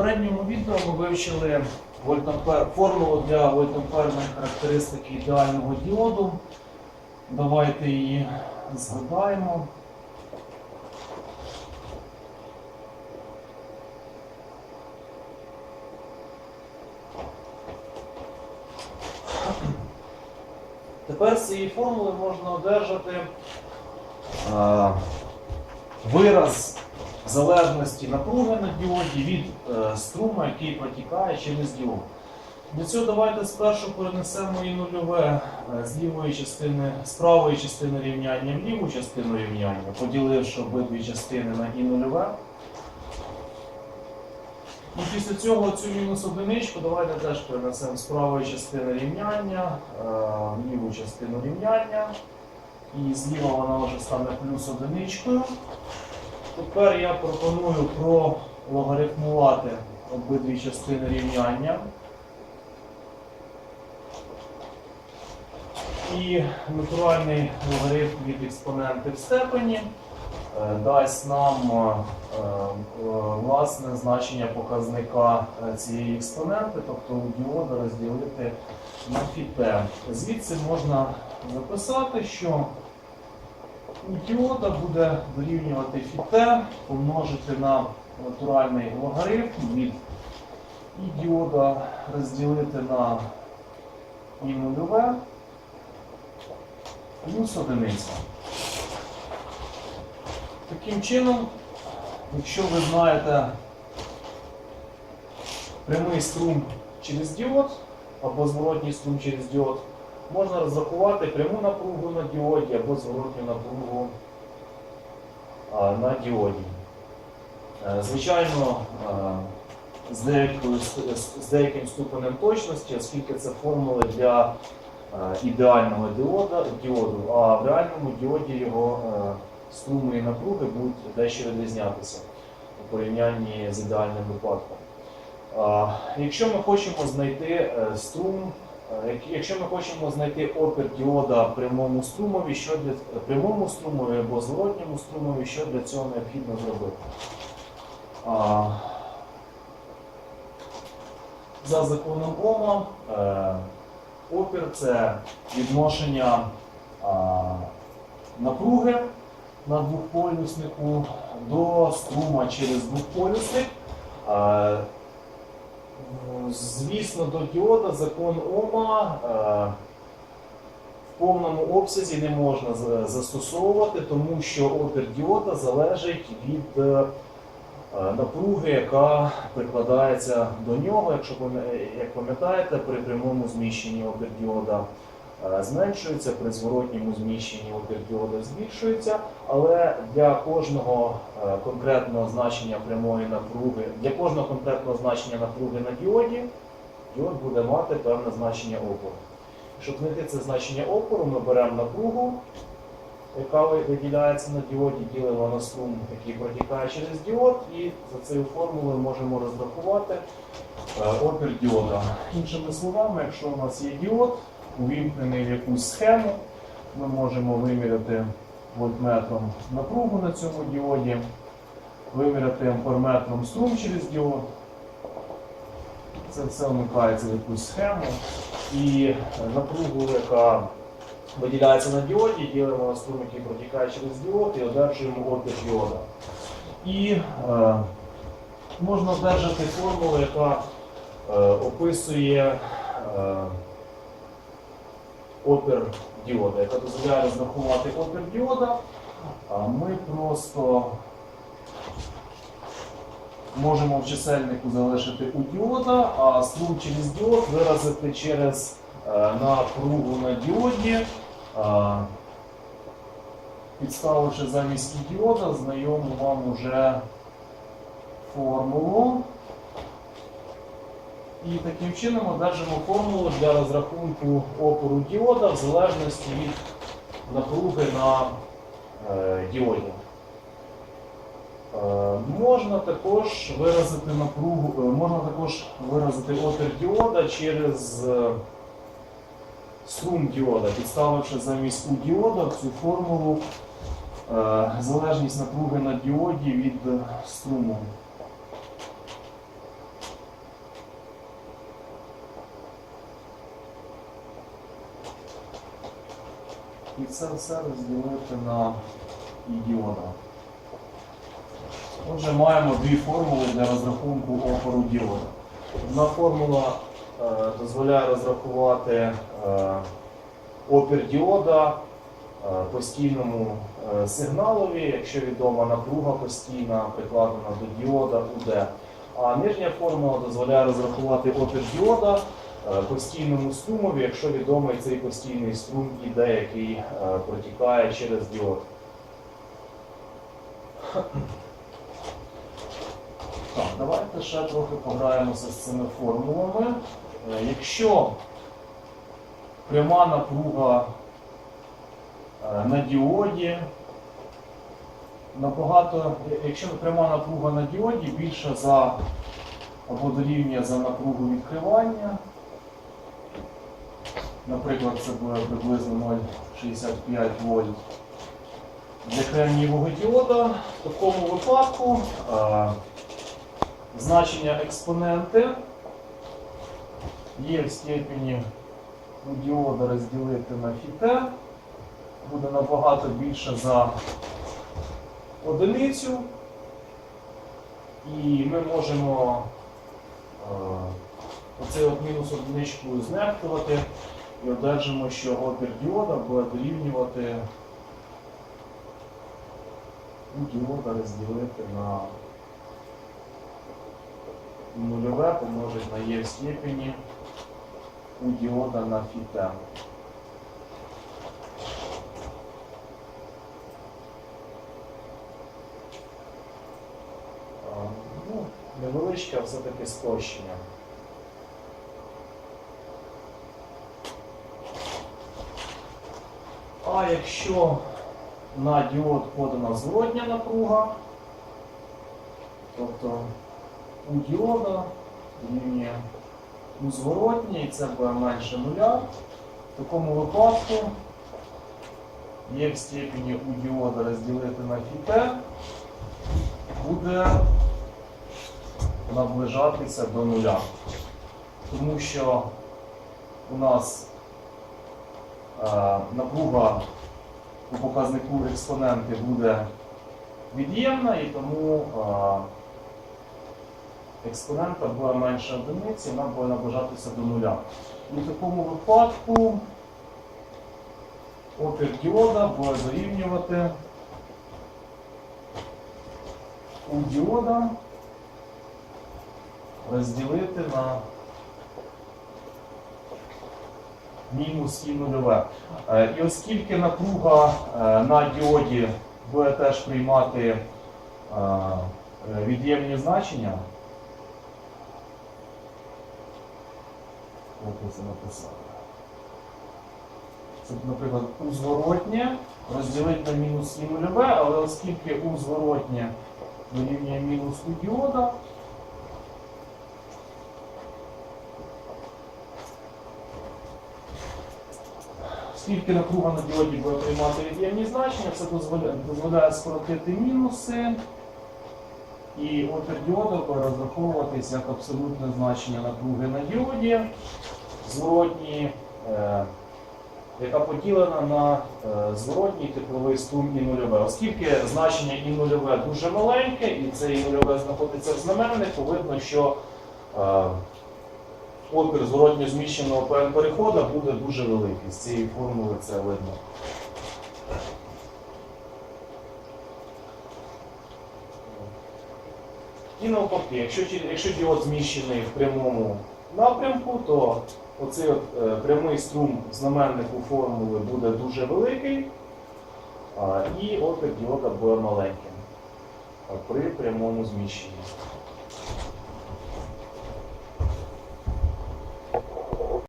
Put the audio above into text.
попередньому відео ми вивчили формулу для вольтамперної характеристики ідеального діоду. Давайте її згадаємо. Тепер з цієї формули можна одержати е, вираз залежності напруги на діоді від е, струма, який протікає через діод. Для цього давайте спершу перенесемо і нульове е, з лівої частини, з правої частини рівняння в ліву частину рівняння, поділивши обидві частини на і нульове. І після цього цю мінус одиничку давайте теж перенесемо з правої частини рівняння е, в ліву частину рівняння. І зліва вона вже стане плюс одиничкою. Тепер я пропоную прологарифмувати обидві частини рівняння. І натуральний логарифм від експоненти в степені е, дасть нам е, е, власне значення показника цієї експоненти, тобто у діода розділити на фіте. Звідси можна записати, що діода буде дорівнювати фіте помножити на натуральний логарифм від і діода розділити на і нульове плюс одиниця. Таким чином, якщо ви знаєте прямий струм через діод або зворотній струм через діод, можна розрахувати пряму напругу на діоді або зворотню напругу на діоді. Е, Звичайно, е, з, деякою, з- деяким ступенем точності, оскільки це формули для е, ідеального діода, діоду, а в реальному діоді його струми і напруги будуть дещо відрізнятися у порівнянні з ідеальним випадком. Якщо ми хочемо знайти струм, якщо ми хочемо знайти опір діода прямому струмові, що для прямому струмові або зворотньому струмові, що для цього необхідно зробити? А, За законом Ома е, опір це відношення а, напруги на двохполюснику до струма через двохполюсник. А, Звісно, до діода закон Ома е, в повному обсязі не можна застосовувати, тому що опір діода залежить від е, напруги, яка прикладається до нього. Якщо як пам'ятаєте, при прямому зміщенні опір діода е, зменшується, при зворотньому зміщенні опір діода збільшується, але для кожного е, конкретного значення прямої напруги, для кожного конкретного значення напруги на діоді, діод буде мати певне значення опору. Щоб знайти це значення опору, ми беремо напругу, яка виділяється на діоді, ділимо на струм, який протікає через діод, і за цією формулою можемо розрахувати е, опір діода. Іншими словами, якщо у нас є діод, увімкнений в якусь схему, ми можемо виміряти вольтметром напругу на цьому діоді, виміряти амперметром струм через діод. Це все вмикається в якусь схему. І напругу, яка виділяється на діоді, ділимо на струм, який протікає через діод, і одержуємо опір діода. І е, можна одержати формулу, яка е, описує е, опір діода, яка дозволяє розрахувати опір діода. Ми просто можемо в чисельнику залишити у діода, а струм через діод виразити через е, напругу на діоді, підставивши замість діода, знайому вам уже формулу. І таким чином одержимо формулу для розрахунку опору діода в залежності від напруги на е, діоді. Е, Можна також виразити напругу, е, можна також виразити опір діода через е, струм діода, підставивши замість у діода цю формулу е, залежність напруги на діоді від е, струму. Це все розділити на і діода. Отже, маємо дві формули для розрахунку опору діода. Одна формула е, дозволяє розрахувати е, опір діода е, постійному е, сигналові, якщо відома напруга постійна прикладена до діода УД. А нижня формула дозволяє розрахувати опір діода постійному струмові, якщо відомий цей постійний струм іде, який е, протікає через діод. Так, давайте ще трохи пограємося з цими формулами. Е, Якщо пряма напруга е, на діоді набагато, якщо пряма напруга на діоді більша за або дорівнює за напругу відкривання, наприклад, це буде приблизно 0,65 вольт. Для кремнієвого діода, в такому випадку е, значення експоненти. Є в степені у діода розділити на фіте, буде набагато більше за одиницю. І ми можемо е, оцей от мінус одиничку знехтувати і одержимо, що опір діода буде дорівнювати у діода розділити на нульове помножить на є в степені у діода на фіте. Ну, невеличке, все-таки спрощення. Якщо на діод подана зворотня напруга, тобто у діода рівня у зворотній, це буде менше нуля, в такому випадку є в степені у діода розділити на фіте, буде наближатися до нуля. Тому що у нас е, напруга у показнику експоненти буде від'ємна і тому експонента буде менше одиниці, вона буде наближатися до нуля. В такому випадку опір діода буде дорівнювати у діода розділити на мінус і нульове. Е, І оскільки напруга е, на діоді буде теж приймати е, від'ємні значення, як я це написав? Це, наприклад, у зворотнє розділити на мінус і нульове, але оскільки у зворотнє дорівнює мінус у діода, Оскільки напруга на діоді буде приймати від'ємні значення, це дозволяє, дозволяє скоротити мінуси, і опір буде розраховуватись як абсолютне значення напруги на діоді, зворотні, е, яка поділена на е, зворотній тепловий струм і нульове. Оскільки значення і нульове дуже маленьке, і це і нульове знаходиться в знаменнику, видно, що е, опір зворотньо зміщеного переходу буде дуже великий. З цієї формули це видно. І навпаки, якщо, якщо діод зміщений в прямому напрямку, то оцей от, е, прямий струм знаменнику формули буде дуже великий, а, і опір діода буде маленьким при прямому зміщенні.